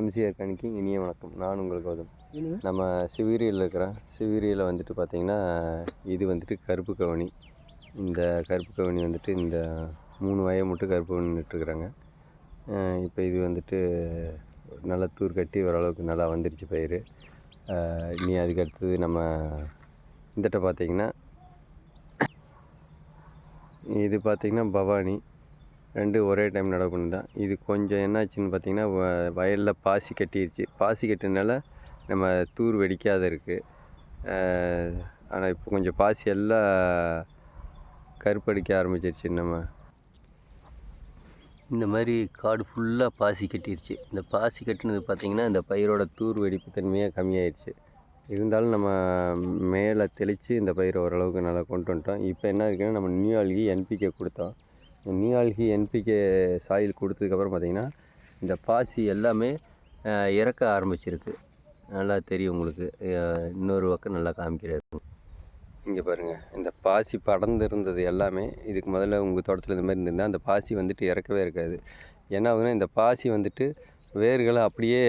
MCR கணிக்கு இனிய வணக்கம். நான் உங்கள் கௌதம். நம்ம சிவிரியில் இருக்கிறோம் சிவிரியில் வந்துட்டு பார்த்திங்கன்னா இது வந்துட்டு கருப்பு கவனி. இந்த கருப்பு கவனி வந்துட்டு இந்த மூணு வயை மட்டும் கருப்பு கவனி நட்டுருக்குறாங்க இப்போ இது வந்துட்டு நல்லா தூர் கட்டி ஓரளவுக்கு நல்லா வந்துருச்சு பயிர் இனி அதுக்கு அடுத்தது நம்ம இந்தட்ட பார்த்திங்கன்னா இது பார்த்திங்கன்னா பவானி. ரெண்டு ஒரே டைம் நடவு பண்ணிதான் இது கொஞ்சம் என்னாச்சுன்னு பார்த்தீங்கன்னா வ- பாசி கட்டிருச்சு. பாசி கட்டினால நம்ம தூர் வெடிக்காத இருக்குது ஆனால் இப்போ கொஞ்சம் பாசி எல்லாம் கருப்படிக்க ஆரம்பிச்சிருச்சு நம்ம. இந்த மாதிரி காடு ஃபுல்லாக பாசி கட்டிருச்சு. இந்த பாசி கட்டினது பார்த்திங்கன்னா இந்த பயிரோட தூர் வெடிப்பு தன்மையாக கம்மியாயிடுச்சு இருந்தாலும் நம்ம மேலே தெளித்து இந்த பயிரை ஓரளவுக்கு நல்லா கொண்டு வந்துட்டோம். இப்போ என்ன இருக்குன்னா நம்ம நியூ ஆல்கி என்பிகே கொடுத்தோம். நியூ என்பிகே சாயில் கொடுத்ததுக்கப்புறம் பார்த்திங்கன்னா இந்த பாசி எல்லாமே இறக்க ஆரம்பிச்சிருக்கு. நல்லா தெரியும் உங்களுக்கு. இன்னொரு பக்கம் நல்லா காமிக்கிறாரு. இங்கே பாருங்கள் இந்த பாசி படர்ந்து இருந்தது எல்லாமே இதுக்கு முதல்ல உங்கள் தோட்டத்தில் இந்த மாதிரி இருந்திருந்தால் அந்த பாசி வந்துட்டு இறக்கவே இருக்காது. என்ன ஆகுதுன்னா இந்த பாசி வந்துட்டு வேர்களை அப்படியே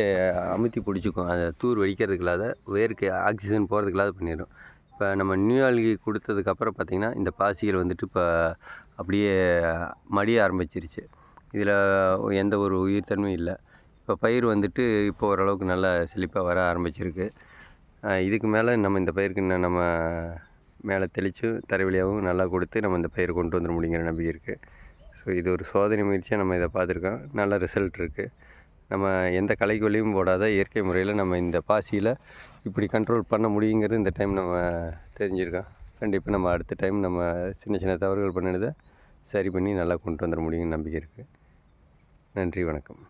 அமுத்தி பிடிச்சிக்கும். அதை தூர் வெடிக்கிறதுக்கு இல்லாத வேருக்கு ஆக்சிஜன் போகிறதுக்கு இல்லாத பண்ணிடும் இப்போ நம்ம நியூ ஆல்கி கொடுத்ததுக்கப்புறம் பார்த்திங்கன்னா இந்த பாசிகள் வந்துட்டு இப்போ அப்படியே மடிய ஆரம்பிச்சிருச்சு. இதில் எந்த ஒரு உயிர்த்தன்மையும் இல்லை. இப்போ பயிர் வந்துட்டு இப்போ ஓரளவுக்கு நல்லா செழிப்பாக வர ஆரம்பிச்சிருக்கு. இதுக்கு மேலே நம்ம இந்த பயிருக்கு இன்னும் நம்ம மேலே தெளித்து தரைவழியாகவும் நல்லா கொடுத்து நம்ம இந்த பயிர் கொண்டு வந்துட முடியுங்கிற நம்பிக்கை இருக்குது ஸோ இது ஒரு சோதனை முயற்சியாக நம்ம இதை பார்த்துருக்கோம். நல்ல ரிசல்ட் இருக்குது நம்ம எந்த களைக்கொல்லியும் போடாத இயற்கை முறையில் நம்ம இந்த பாசியில் இப்படி கண்ட்ரோல் பண்ண முடியுங்கிறது இந்த டைம் நம்ம தெரிஞ்சிருக்கோம். கண்டிப்பாக நம்ம அடுத்த டைம் நம்ம சின்ன சின்ன தவறுகள் பண்ணினதை சரி பண்ணி நல்லா கொண்டு வந்துட முடியும்னு நம்பிக்கை இருக்குது நன்றி வணக்கம்.